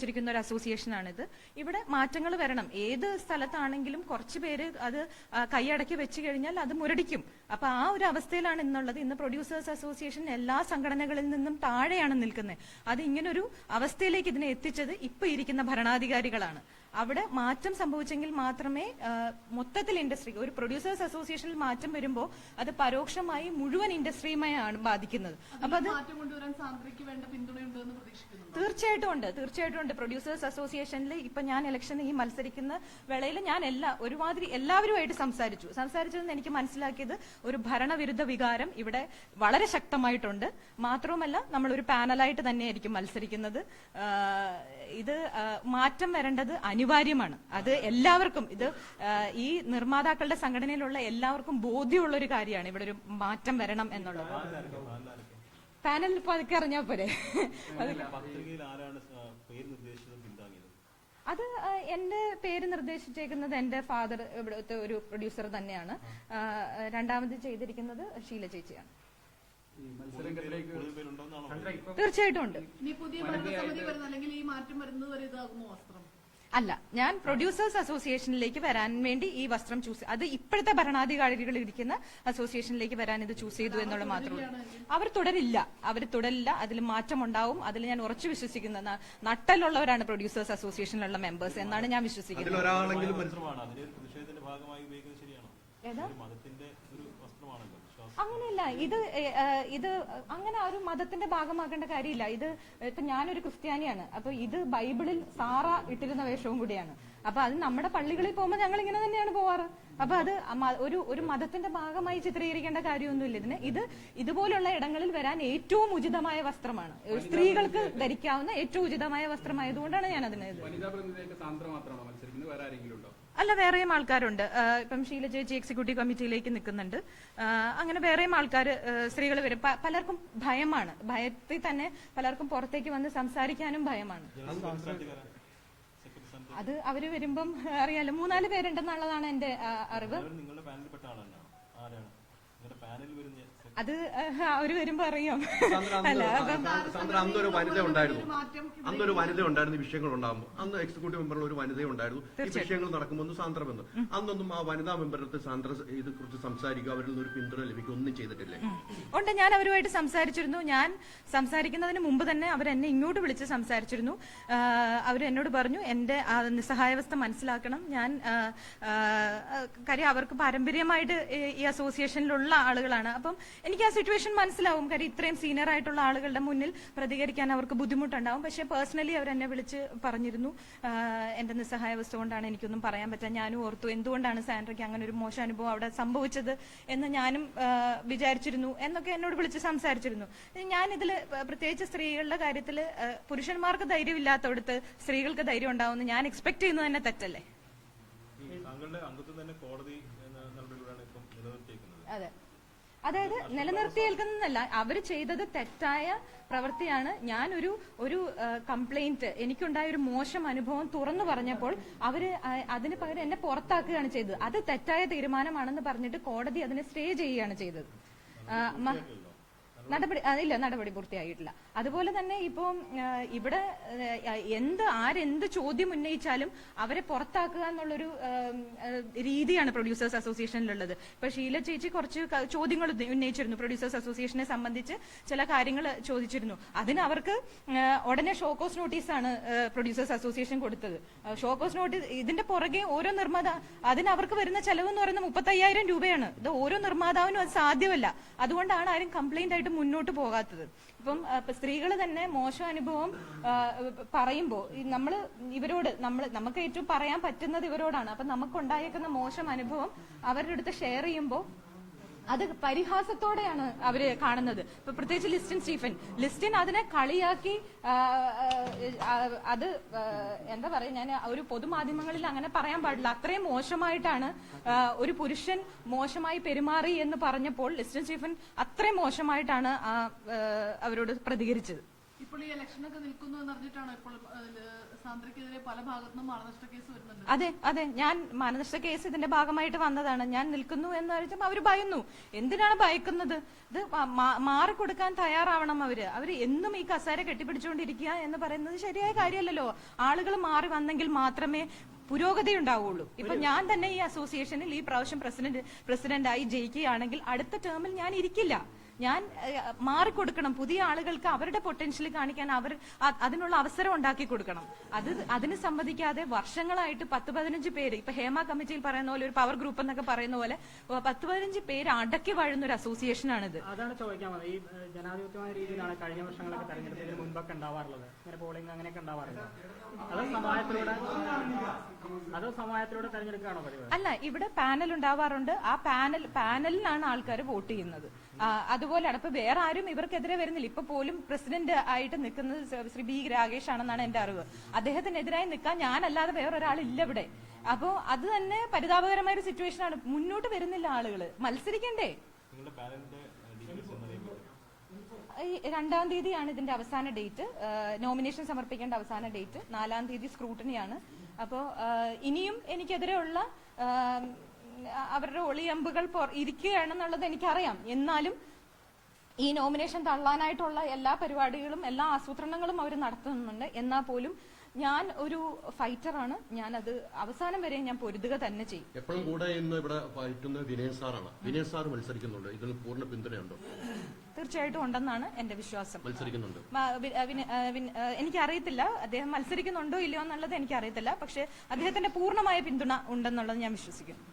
വെച്ചിരിക്കുന്ന ഒരു അസോസിയേഷനാണിത്. ഇവിടെ മാറ്റങ്ങൾ വരണം. ഏത് സ്ഥലത്താണെങ്കിലും കുറച്ച് പേര് അത് കൈയടക്കി വെച്ച് കഴിഞ്ഞാൽ അത് മുരടിക്കും. അപ്പൊ ആ ഒരു അവസ്ഥയിലാണ് ഇന്നുള്ളത്. ഇന്ന് പ്രൊഡ്യൂസേഴ്സ് അസോസിയേഷൻ എല്ലാ സംഘടനകളിൽ നിന്നും താഴെയാണ് നിൽക്കുന്നത്. അത് ഇങ്ങനൊരു അവസ്ഥയിലേക്ക് ഇതിനെ എത്തിച്ചത് ഇപ്പൊ ഇരിക്കുന്ന ഭരണാധികാരികളാണ്. അവിടെ മാറ്റം സംഭവിച്ചെങ്കിൽ മാത്രമേ മൊത്തത്തിൽ ഇൻഡസ്ട്രി ഒരു പ്രൊഡ്യൂസേഴ്സ് അസോസിയേഷനിൽ മാറ്റം വരുമ്പോൾ അത് പരോക്ഷമായി മുഴുവൻ ഇൻഡസ്ട്രിയുമായാണ് ബാധിക്കുന്നത്. അപ്പൊ അത് തീർച്ചയായിട്ടും ഉണ്ട് തീർച്ചയായിട്ടും ഉണ്ട്. പ്രൊഡ്യൂസേഴ്സ് അസോസിയേഷനിൽ ഇപ്പൊ ഞാൻ ഇലക്ഷൻ ഈ മത്സരിക്കുന്ന വേളയിൽ ഞാൻ എല്ലാ ഒരുമാതിരി എല്ലാവരുമായിട്ട് സംസാരിച്ചു. സംസാരിച്ചതെന്ന് എനിക്ക് മനസ്സിലാക്കിയത് ഒരു ഭരണവിരുദ്ധ വികാരം ഇവിടെ വളരെ ശക്തമായിട്ടുണ്ട്. മാത്രവുമല്ല നമ്മൾ ഒരു പാനലായിട്ട് തന്നെയായിരിക്കും മത്സരിക്കുന്നത്. ഇത് മാറ്റം വരേണ്ടത് അനിവാര്യമാണ്. അത് എല്ലാവർക്കും ഇത് ഈ നിർമ്മാതാക്കളുടെ സംഘടനയിലുള്ള എല്ലാവർക്കും ബോധ്യമുള്ള ഒരു കാര്യമാണ് ഇവിടെ ഒരു മാറ്റം വരണം എന്നുള്ളത്. പാനൽ ഇപ്പൊ അതൊക്കെ അറിഞ്ഞാ പോലെ അത് പത്രികയിൽ ആരാണ് പേര്. നിർദ്ദേശിച്ചതും പിന്താങ്ങിയത് അത് ആ, എന്റെ പേര് നിർദ്ദേശിച്ചേക്കുന്നത് എന്റെ ഫാദർ ഇവിടുത്തെ ഒരു പ്രൊഡ്യൂസർ തന്നെയാണ്. രണ്ടാമത് ചെയ്തിരിക്കുന്നത് ഷീല ചേച്ചിയാണ്. തീർച്ചയായിട്ടും ഉണ്ട്. അല്ല ഞാൻ പ്രൊഡ്യൂസേഴ്സ് അസോസിയേഷനിലേക്ക് വരാൻ വേണ്ടി ഈ വസ്ത്രം ചൂസ് അത് ഇപ്പോഴത്തെ ഭരണാധികാരികൾ ഇരിക്കുന്ന അസോസിയേഷനിലേക്ക് വരാൻ ഇത് ചൂസ് ചെയ്തു എന്നുള്ള മാത്രമേ അവർ തുടരില്ല. അവർ തുടരില്ല. അതിൽ മാറ്റം ഉണ്ടാവും അതിൽ ഞാൻ ഉറച്ചു വിശ്വസിക്കുന്ന നട്ടലുള്ളവരാണ് പ്രൊഡ്യൂസേഴ്സ് അസോസിയേഷനിലുള്ള മെമ്പേഴ്സ് എന്നാണ് ഞാൻ വിശ്വസിക്കുന്നത്. അങ്ങനെയല്ല ഇത് ഇത് അങ്ങനെ ആ ഒരു മതത്തിന്റെ ഭാഗമാക്കേണ്ട കാര്യമില്ല. ഇത് ഇപ്പൊ ഞാനൊരു ക്രിസ്ത്യാനിയാണ്. അപ്പൊ ഇത് ബൈബിളിൽ സാറ ഇട്ടിരുന്ന വേഷവും കൂടിയാണ്. അപ്പൊ അത് നമ്മുടെ പള്ളികളിൽ പോകുമ്പോൾ ഞങ്ങൾ ഇങ്ങനെ തന്നെയാണ് പോവാറ്. അപ്പൊ അത് ഒരു ഒരു മതത്തിന്റെ ഭാഗമായി ചിത്രീകരിക്കേണ്ട കാര്യമൊന്നുമില്ല. ഇതിന് ഇത് ഇതുപോലുള്ള ഇടങ്ങളിൽ വരാൻ ഏറ്റവും ഉചിതമായ വസ്ത്രമാണ്. സ്ത്രീകൾക്ക് ധരിക്കാവുന്ന ഏറ്റവും ഉചിതമായ വസ്ത്രമായതുകൊണ്ടാണ് ഞാൻ അതിനെ വനിതാ പ്രതിനിധിയായിട്ട് സാന്ദ്ര മാത്രമാണോ മത്സരിക്കുന്നത്? വേറെ ആരെങ്കിലും ഉണ്ടോ? അല്ല വേറെയും ആൾക്കാരുണ്ട്. ഇപ്പം ഷീല ചേച്ചി എക്സിക്യൂട്ടീവ് കമ്മിറ്റിയിലേക്ക് നിൽക്കുന്നുണ്ട്. അങ്ങനെ വേറെയും ആൾക്കാർ സ്ത്രീകൾ വരും. പലർക്കും ഭയമാണ്. ഭയത്തിൽ തന്നെ പലർക്കും പുറത്തേക്ക് വന്ന് സംസാരിക്കാനും ഭയമാണ്. അത് അവർ വരുമ്പം അറിയാലോ. മൂന്നാൽ പേരുണ്ടെന്നുള്ളതാണ് എന്റെ അറിവ്. നിങ്ങളുടെ ആരാണ് നിങ്ങളുടെ പാനലിൽ വരുന്ന സെക്രട്ടറി അത് അവർ വരുമ്പോ അറിയാം. അല്ല അന്നൊരു വനിത ഉണ്ടായിരുന്നു. അന്നൊരു വനിത ഉണ്ടായിരുന്നു ഈ വിഷയങ്ങൾ ഉണ്ടാകുമ്പോൾ അന്ന് എക്സിക്യൂട്ടീവ് മെമ്പറിൽ ഒരു വനിത ഉണ്ടായിരുന്നു. ഈ വിഷയങ്ങൾ നടക്കുമ്പോൾ ഒന്ന് സാന്ദ്ര ബന്ധം അന്നൊന്നും ആ വനിതാ മെമ്പറടുത്ത് സാന്ദ്ര ഇത് കുറിച്ച് സംസാരിക്കുക അവരിൽ നിന്ന് ഒരു പിന്തുണ ലഭിക്കുക ഒന്നും ചെയ്തിട്ടില്ലേ. ഉണ്ട് ഞാൻ അവരുമായിട്ട് സംസാരിച്ചിരുന്നു. ഞാൻ സംസാരിക്കുന്നതിന് മുമ്പ് തന്നെ അവർ എന്നെ ഇങ്ങോട്ട് വിളിച്ച് സംസാരിച്ചിരുന്നു. അവർ എന്നോട് പറഞ്ഞു എന്റെ ആ നിസ്സഹായാവസ്ഥ മനസ്സിലാക്കണം. ഞാൻ കാര്യം അവർക്ക് പാരമ്പര്യമായിട്ട് ഈ- ഈ അസോസിയേഷനിലുള്ള ആളുകളാണ്. അപ്പം എനിക്ക് ആ സിറ്റുവേഷൻ മനസ്സിലാവും. കാര്യം ഇത്രയും സീനിയർ ആയിട്ടുള്ള ആളുകളുടെ മുന്നിൽ പ്രതികരിക്കാൻ അവർക്ക് ബുദ്ധിമുട്ടുണ്ടാവും. പക്ഷേ പേഴ്സണലി അവർ എന്നെ വിളിച്ച് പറഞ്ഞിരുന്നു. എന്റെ നിസ്സഹായാവസ്ഥ കൊണ്ടാണ് എനിക്കൊന്നും പറയാൻ പറ്റാ ഞാനും ഓർത്തു എന്തുകൊണ്ടാണ് സാൻഡ്രയ്ക്ക് അങ്ങനെ ഒരു മോശം അനുഭവം അവിടെ സംഭവിച്ചത് എന്ന് ഞാനും വിചാരിച്ചിരുന്നു എന്നൊക്കെ എന്നോട് വിളിച്ച് സംസാരിച്ചിരുന്നു. ഞാൻ ഇതിൽ പ്രത്യേകിച്ച് സ്ത്രീകളുടെ കാര്യത്തിൽ പുരുഷന്മാർക്ക് ധൈര്യമില്ലാത്തവിടുത്ത് സ്ത്രീകൾക്ക് ധൈര്യം ഉണ്ടാവുമെന്ന് ഞാൻ എക്സ്പെക്ട് ചെയ്യുന്നത് തന്നെ തെറ്റല്ലേ? താങ്കളുടെ അംഗത്വം തന്നെ കോടതി നടപടിയിലൂടെയാണ് ഇപ്പം നിലനിർത്തിയിരിക്കുന്നത് അതെ. അതായത് നിലനിർത്തിയേൽക്കുന്നതല്ല അവർ ചെയ്തത് തെറ്റായ പ്രവൃത്തിയാണ്. ഞാനൊരു ഒരു കംപ്ലൈന്റ് എനിക്കുണ്ടായ ഒരു മോശം അനുഭവം തുറന്നു പറഞ്ഞപ്പോൾ അവർ അതിന് പകരം എന്നെ പുറത്താക്കുകയാണ് ചെയ്തത്. അത് തെറ്റായ തീരുമാനമാണെന്ന് പറഞ്ഞിട്ട് കോടതി അതിനെ സ്റ്റേ ചെയ്യുകയാണ് ചെയ്തത്. നടപടി അതില്ല നടപടി പൂർത്തിയായിട്ടില്ല. അതുപോലെ തന്നെ ഇപ്പം ഇവിടെ എന്ത് ആരെന്ത് ചോദ്യം ഉന്നയിച്ചാലും അവരെ പുറത്താക്കുക എന്നുള്ളൊരു രീതിയാണ് പ്രൊഡ്യൂസേഴ്സ് അസോസിയേഷനിലുള്ളത് ഇപ്പൊ ഷീല ചേച്ചി കുറച്ച് ചോദ്യങ്ങൾ ഉന്നയിച്ചിരുന്നു. പ്രൊഡ്യൂസേഴ്സ് അസോസിയേഷനെ സംബന്ധിച്ച് ചില കാര്യങ്ങൾ ചോദിച്ചിരുന്നു. അതിന് അവർക്ക് ഉടനെ ഷോക്കോസ് നോട്ടീസാണ് പ്രൊഡ്യൂസേഴ്സ് അസോസിയേഷൻ കൊടുത്തത്. ഷോക്കോസ് നോട്ടീസ് ഇതിന്റെ പുറകെ ഓരോ നിർമ്മാത അതിന് അവർക്ക് വരുന്ന ചെലവ് എന്ന് പറയുന്നത് മുപ്പത്തയ്യായിരം രൂപയാണ്. ഇത് ഓരോ നിർമ്മാതാവിനും അത് സാധ്യമല്ല. അതുകൊണ്ടാണ് ആരും കംപ്ലൈന്റ് ആയിട്ട് മുന്നോട്ട് പോകാത്തത്. ഇപ്പം സ്ത്രീകൾ തന്നെ മോശം അനുഭവം പറയുമ്പോൾ നമ്മൾ ഇവരോട് നമ്മൾ നമുക്ക് ഏറ്റവും പറയാൻ പറ്റുന്നത് ഇവരോടാണ്. അപ്പൊ നമുക്കുണ്ടായേക്കുന്ന മോശം അനുഭവം അവരുടെ അടുത്ത് ഷെയർ ചെയ്യുമ്പോൾ അത് പരിഹാസത്തോടെയാണ് അവർ കാണുന്നത്. ഇപ്പൊ പ്രത്യേകിച്ച് ലിസ്റ്റിൻ സ്റ്റീഫൻ. ലിസ്റ്റിൻ അതിനെ കളിയാക്കി അത് എന്താ പറയാ ഞാൻ ഒരു പൊതുമാധ്യമങ്ങളിൽ അങ്ങനെ പറയാൻ പാടില്ല. അത്രയും മോശമായിട്ടാണ് ഒരു പുരുഷൻ മോശമായി പെരുമാറി എന്ന് പറഞ്ഞപ്പോൾ ലിസ്റ്റിൻ സ്റ്റീഫൻ അത്രയും മോശമായിട്ടാണ് അവരോട് പ്രതികരിച്ചത്. ഇപ്പോൾ ഈ ഇലക്ഷനൊക്കെ നിൽക്കുന്നു എന്ന് പറഞ്ഞിട്ടാണ് ഇപ്പോൾ അതിൽ പല ഭാഗത്തുനിന്നും മാനനഷ്ട കേസ് വരുന്നുണ്ട്. അതെ അതെ. ഞാൻ മാനനഷ്ട കേസ് ഇതിന്റെ ഭാഗമായിട്ട് വന്നതാണ്. ഞാൻ നിൽക്കുന്നു എന്ന് വെച്ചാൽ അവർ ഭയന്നു. എന്തിനാണ് ഭയക്കുന്നത്? ഇത് മാറിക്കൊടുക്കാൻ തയ്യാറാവണം അവർ. അവർ എന്നും ഈ കസേര കെട്ടിപ്പിടിച്ചുകൊണ്ടിരിക്കുക എന്ന് പറയുന്നത് ശരിയായ കാര്യമല്ലല്ലോ. ആളുകൾ മാറി വന്നെങ്കിൽ മാത്രമേ പുരോഗതി ഉണ്ടാവുള്ളൂ. ഇപ്പൊ ഞാൻ തന്നെ ഈ അസോസിയേഷനിൽ ഈ പ്രാവശ്യം പ്രസിഡന്റ് പ്രസിഡന്റായി ജയിക്കുകയാണെങ്കിൽ അടുത്ത ടേമിൽ ഞാൻ ഇരിക്കില്ല. ഞാൻ മാറിക്കൊടുക്കണം പുതിയ ആളുകൾക്ക് അവരുടെ പൊട്ടൻഷ്യൽ കാണിക്കാൻ അവർ അതിനുള്ള അവസരം ഉണ്ടാക്കി കൊടുക്കണം. അത് അതിന് സംബന്ധിക്കാതെ വർഷങ്ങളായിട്ട് പത്ത് പതിനഞ്ച് പേര് ഇപ്പൊ ഹേമ കമ്മിറ്റിയിൽ പറയുന്ന പോലെ ഒരു പവർ ഗ്രൂപ്പ് എന്നൊക്കെ പറയുന്ന പോലെ പത്ത് പതിനഞ്ച് പേര് അടക്കി വാഴുന്ന ഒരു അസോസിയേഷനാണിത് അതാണ് ചോദിക്കാൻ ഈ ജനാധിപത്യമായ രീതിയിലാണ് കഴിഞ്ഞ വർഷങ്ങളൊക്കെ തെരഞ്ഞെടുപ്പിന് മുൻപൊക്കെ ഉണ്ടാവാറുള്ളത്. ഇങ്ങനെ പോളിംഗ് അങ്ങനെയൊക്കെ ഉണ്ടാവാറുണ്ട്? അത് സമായത്തിലൂടെ അത് സമായത്തിലൂടെ തെരഞ്ഞെടുക്കുകയാണോ അല്ല ഇവിടെ പാനൽ ഉണ്ടാവാറുണ്ട്. ആ പാനൽ പാനലിലാണ് ആൾക്കാർ വോട്ട് ചെയ്യുന്നത്. അതുപോലെയാണ് ഇപ്പൊ വേറെ ആരും ഇവർക്കെതിരെ വരുന്നില്ല. ഇപ്പൊ പോലും പ്രസിഡന്റ് ആയിട്ട് നിൽക്കുന്നത് ശ്രീ- ബി രാകേഷ് ആണെന്നാണ് എന്റെ അറിവ്. അദ്ദേഹത്തിനെതിരായി നിൽക്കാൻ ഞാനല്ലാതെ വേറൊരാളില്ല ഇവിടെ. അപ്പോ അത് തന്നെ പരിതാപകരമായ ഒരു സിറ്റുവേഷൻ ആണ് മുന്നോട്ട് വരുന്നില്ല ആളുകൾ. മത്സരിക്കണ്ടേ? രണ്ടാം തീയതിയാണ് ഇതിന്റെ അവസാന ഡേറ്റ്. നോമിനേഷൻ സമർപ്പിക്കേണ്ട അവസാന ഡേറ്റ്. നാലാം തീയതി സ്ക്രൂട്ടണിയാണ്. അപ്പോൾ ഇനിയും എനിക്കെതിരെയുള്ള അവരുടെ ഒളിയമ്പുകൾ ഇരിക്കുകയാണെന്നുള്ളത് എനിക്കറിയാം. എന്നാലും ഈ നോമിനേഷൻ തള്ളാനായിട്ടുള്ള എല്ലാ പരിപാടികളും എല്ലാ ആസൂത്രണങ്ങളും അവർ നടത്തുന്നുണ്ട്. എന്നാൽ പോലും ഞാൻ ഒരു ഫൈറ്ററാണ്. ഞാൻ അത് അവസാനം വരെ ഞാൻ പൊരുതുക തന്നെ ചെയ്യും. എപ്പോഴും കൂടെ ഇന്ന് ഇവിടെ ഫൈറ്റുന്ന വിനയ സാറാണ്. വിനയ സാർ മത്സരിക്കുന്നുണ്ട്. ഇതിന് പൂർണ പിന്തുണയുണ്ടോ? തീർച്ചയായിട്ടും ഉണ്ടെന്നാണ് എന്റെ വിശ്വാസം. മത്സരിക്കുന്നുണ്ട്. എനിക്കറിയത്തില്ല. അദ്ദേഹം മത്സരിക്കുന്നുണ്ടോ ഇല്ലയോ എന്നുള്ളത് എനിക്കറിയത്തില്ല. പക്ഷെ അദ്ദേഹത്തിന്റെ പൂർണമായ പിന്തുണ ഉണ്ടെന്നുള്ളത് ഞാൻ വിശ്വസിക്കുന്നു.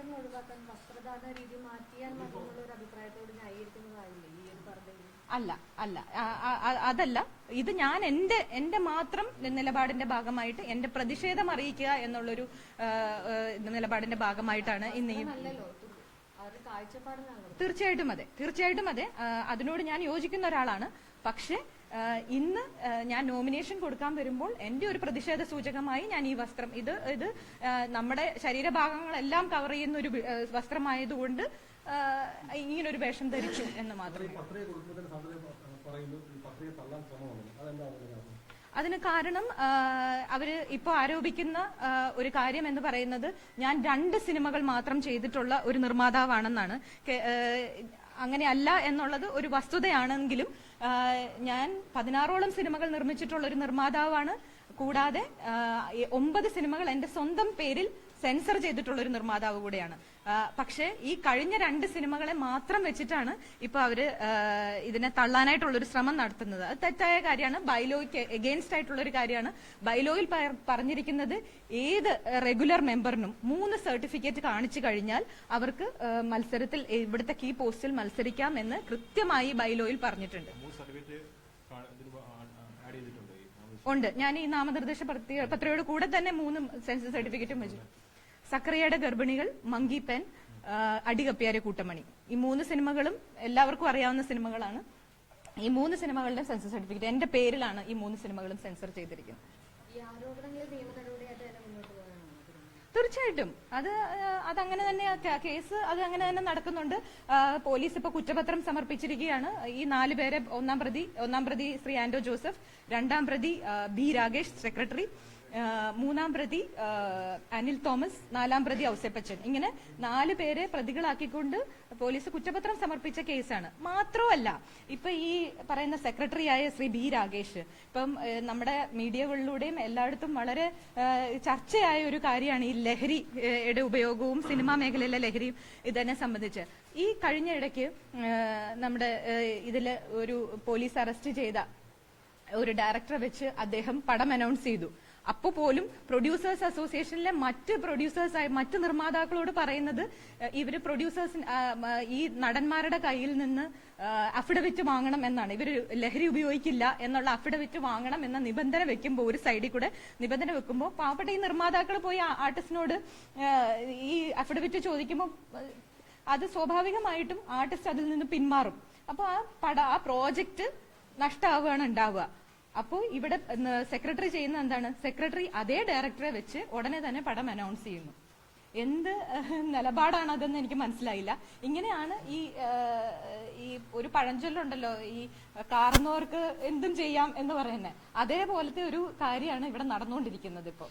തുറിച്ചുനോട്ടങ്ങൾ ഒഴിവാക്കാൻ വസ്ത്രധാരണ രീതി മാറ്റിയാൽ മതി എന്നുള്ള ഒരു അഭിപ്രായത്തോട് ന്യായീകരിക്കുന്നതായില്ലേ ഈ ഒരു പറഞ്ഞത് അല്ല അല്ല. അതല്ല. ഇത് ഞാൻ എന്റെ എന്റെ മാത്രം നിലപാടിന്റെ ഭാഗമായിട്ട് എന്റെ പ്രതിഷേധം അറിയിക്കുക എന്നുള്ളൊരു നിലപാടിന്റെ ഭാഗമായിട്ടാണ് ഇന്ന് ഈ തീർച്ചയായിട്ടും അതെ. തീർച്ചയായിട്ടും അതെ. അതിനോട് ഞാൻ യോജിക്കുന്ന ഒരാളാണ്. പക്ഷേ ഇന്ന് ഞാൻ നോമിനേഷൻ കൊടുക്കാൻ വരുമ്പോൾ എന്റെ ഒരു പ്രതിഷേധ സൂചകമായി ഞാൻ ഈ വസ്ത്രം ഇത് ഇത് നമ്മുടെ ശരീരഭാഗങ്ങളെല്ലാം കവർ ചെയ്യുന്ന ഒരു വസ്ത്രമായതുകൊണ്ട് ഇങ്ങനെ ഇങ്ങനൊരു വേഷം ധരിച്ചു എന്ന് മാത്രം അതിന് കാരണം? അവർ ഇപ്പോൾ ആരോപിക്കുന്ന ഒരു കാര്യം എന്ന് പറയുന്നത് ഞാൻ രണ്ട് സിനിമകൾ മാത്രം ചെയ്തിട്ടുള്ള ഒരു നിർമ്മാതാവാണെന്നാണ്. അങ്ങനെയല്ല എന്നുള്ളത് ഒരു വസ്തുതയാണെങ്കിലും ഞാൻ പതിനാറോളം സിനിമകൾ നിർമ്മിച്ചിട്ടുള്ള ഒരു നിർമ്മാതാവാണ്. കൂടാതെ ഒമ്പത് സിനിമകൾ എന്റെ സ്വന്തം പേരിൽ സെൻസർ ചെയ്തിട്ടുള്ള ഒരു നിർമ്മാതാവ് കൂടെയാണ്. പക്ഷെ ഈ കഴിഞ്ഞ രണ്ട് സിനിമകളെ മാത്രം വെച്ചിട്ടാണ് ഇപ്പൊ അവർ ഇതിനെ തള്ളാനായിട്ടുള്ള ഒരു ശ്രമം നടത്തുന്നത്. അത് തെറ്റായ കാര്യമാണ്. ബൈലോയ്ക്ക് എഗെയിൻസ്റ്റ് ആയിട്ടുള്ള ഒരു കാര്യമാണ്. ബൈലോയിൽ പറഞ്ഞിരിക്കുന്നത് ഏത് റെഗുലർ മെമ്പറിനും മൂന്ന് സർട്ടിഫിക്കറ്റ് കാണിച്ചു കഴിഞ്ഞാൽ അവർക്ക് മത്സരത്തിൽ ഇവിടുത്തെ കീ പോസ്റ്റിൽ മത്സരിക്കാം എന്ന് കൃത്യമായി ബൈലോയിൽ പറഞ്ഞിട്ടുണ്ട്. ഉണ്ട്. ഞാൻ ഈ നാമനിർദ്ദേശ പത്രയോട് പത്രികയുടെ കൂടെ തന്നെ മൂന്ന് സെൻസസ് സർട്ടിഫിക്കറ്റും വെച്ചു. സക്രിയയുടെ ഗർഭിണികൾ മങ്കി പെൻ അടികപ്പിയാരെ കൂട്ടമണി. ഈ മൂന്ന് സിനിമകളും എല്ലാവർക്കും അറിയാവുന്ന സിനിമകളാണ്. ഈ മൂന്ന് സിനിമകളുടെ സെൻസർ സർട്ടിഫിക്കറ്റ് എന്റെ പേരിലാണ് ഈ മൂന്ന് സിനിമകളും സെൻസർ ചെയ്തിരിക്കുന്നത്. തീർച്ചയായിട്ടും. അത് അതങ്ങനെ തന്നെ കേസ് അത് അങ്ങനെ തന്നെ നടക്കുന്നുണ്ട്. പോലീസ് ഇപ്പൊ കുറ്റപത്രം സമർപ്പിച്ചിരിക്കുകയാണ്. ഈ നാല് പേരെ ഒന്നാം പ്രതി ഒന്നാം പ്രതി ശ്രീ ആന്റോ ജോസഫ് രണ്ടാം പ്രതി ബി രാകേഷ് സെക്രട്ടറി. മൂന്നാം പ്രതി അനിൽ തോമസ് നാലാം പ്രതി ഔസേപ്പച്ചൻ. ഇങ്ങനെ നാല് പേരെ പ്രതികളാക്കിക്കൊണ്ട് പോലീസ് കുറ്റപത്രം സമർപ്പിച്ച കേസാണ്. മാത്രമല്ല ഇപ്പൊ ഈ പറയുന്ന സെക്രട്ടറിയായ ശ്രീ ബി രാകേഷ് ഇപ്പം നമ്മുടെ മീഡിയകളിലൂടെയും എല്ലായിടത്തും വളരെ ചർച്ചയായ ഒരു കാര്യമാണ് ഈ ലഹരിയുടെ ഉപയോഗവും സിനിമാ മേഖലയിലെ ലഹരിയും ഇതിനെ സംബന്ധിച്ച്. ഈ കഴിഞ്ഞ ഇടയ്ക്ക് നമ്മുടെ ഇതിൽ ഒരു പോലീസ് അറസ്റ്റ് ചെയ്ത ഒരു ഡയറക്ടറെ വെച്ച് അദ്ദേഹം പടം അനൗൺസ് ചെയ്തു. അപ്പോ പോലും പ്രൊഡ്യൂസേഴ്സ് അസോസിയേഷനിലെ മറ്റ് പ്രൊഡ്യൂസേഴ്സ് മറ്റ് നിർമ്മാതാക്കളോട് പറയുന്നത് ഇവർ പ്രൊഡ്യൂസേഴ്സ് ഈ നടന്മാരുടെ കയ്യിൽ നിന്ന് അഫിഡവിറ്റ് വാങ്ങണം എന്നാണ്. ഇവർ ലഹരി ഉപയോഗിക്കില്ല എന്നുള്ള അഫിഡവിറ്റ് വാങ്ങണം എന്ന നിബന്ധന വെക്കുമ്പോൾ ഒരു സൈഡിൽ കൂടെ നിബന്ധന വെക്കുമ്പോൾ പാവപ്പെട്ട ഈ നിർമ്മാതാക്കൾ പോയി ആർട്ടിസ്റ്റിനോട് ഈ അഫിഡവിറ്റ് ചോദിക്കുമ്പോൾ അത് സ്വാഭാവികമായിട്ടും ആർട്ടിസ്റ്റ് അതിൽ നിന്ന് പിന്മാറും. അപ്പൊ ആ പട ആ പ്രോജക്റ്റ് നഷ്ടമാവുകയാണ് ഉണ്ടാവുക. അപ്പോൾ ഇവിടെ സെക്രട്ടറി ചെയ്യുന്ന എന്താണ്? സെക്രട്ടറി അതേ ഡയറക്ടറെ വെച്ച് ഉടനെ തന്നെ പടം അനൗൺസ് ചെയ്യുന്നു. എന്ത് നിലപാടാണ് അതെന്ന് എനിക്ക് മനസ്സിലായില്ല. ഇങ്ങനെയാണ് ഈ ഈ ഒരു പഴഞ്ചൊല്ലുണ്ടല്ലോ ഈ കാർന്നവർക്ക് എന്തും ചെയ്യാം എന്ന് പറയുന്നത്. അതേപോലത്തെ ഒരു കാര്യമാണ് ഇവിടെ നടന്നുകൊണ്ടിരിക്കുന്നത് ഇപ്പോൾ